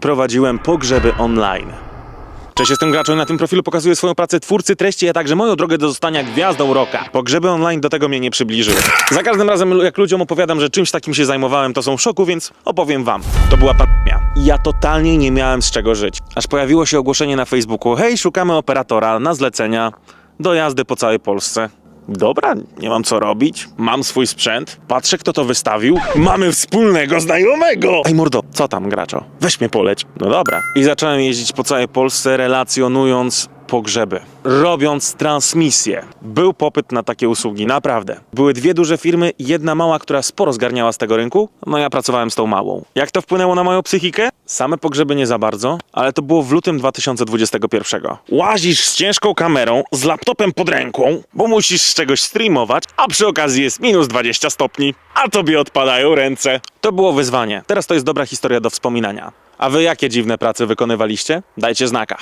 prowadziłem pogrzeby online. Cześć, jestem graczem na tym profilu pokazuję swoją pracę twórcy treści, a także moją drogę do zostania gwiazdą roka. Pogrzeby online do tego mnie nie przybliżyły. Za każdym razem, jak ludziom opowiadam, że czymś takim się zajmowałem, to są w szoku, więc opowiem wam. To była pandemia. Ja totalnie nie miałem z czego żyć. Aż pojawiło się ogłoszenie na Facebooku: hej, szukamy operatora na zlecenia do jazdy po całej Polsce. Dobra, nie mam co robić. Mam swój sprzęt. Patrzę, kto to wystawił. Mamy wspólnego znajomego! Ej, mordo, co tam, graczo? Weź mnie poleć. No dobra. I zacząłem jeździć po całej Polsce, relacjonując pogrzeby, robiąc transmisje. Był popyt na takie usługi, naprawdę. Były dwie duże firmy jedna mała, która sporo zgarniała z tego rynku. No ja pracowałem z tą małą. Jak to wpłynęło na moją psychikę? Same pogrzeby nie za bardzo, ale to było w lutym 2021. Łazisz z ciężką kamerą, z laptopem pod ręką, bo musisz z czegoś streamować, a przy okazji jest minus 20 stopni, a tobie odpadają ręce. To było wyzwanie. Teraz to jest dobra historia do wspominania. A wy jakie dziwne prace wykonywaliście? Dajcie znaka.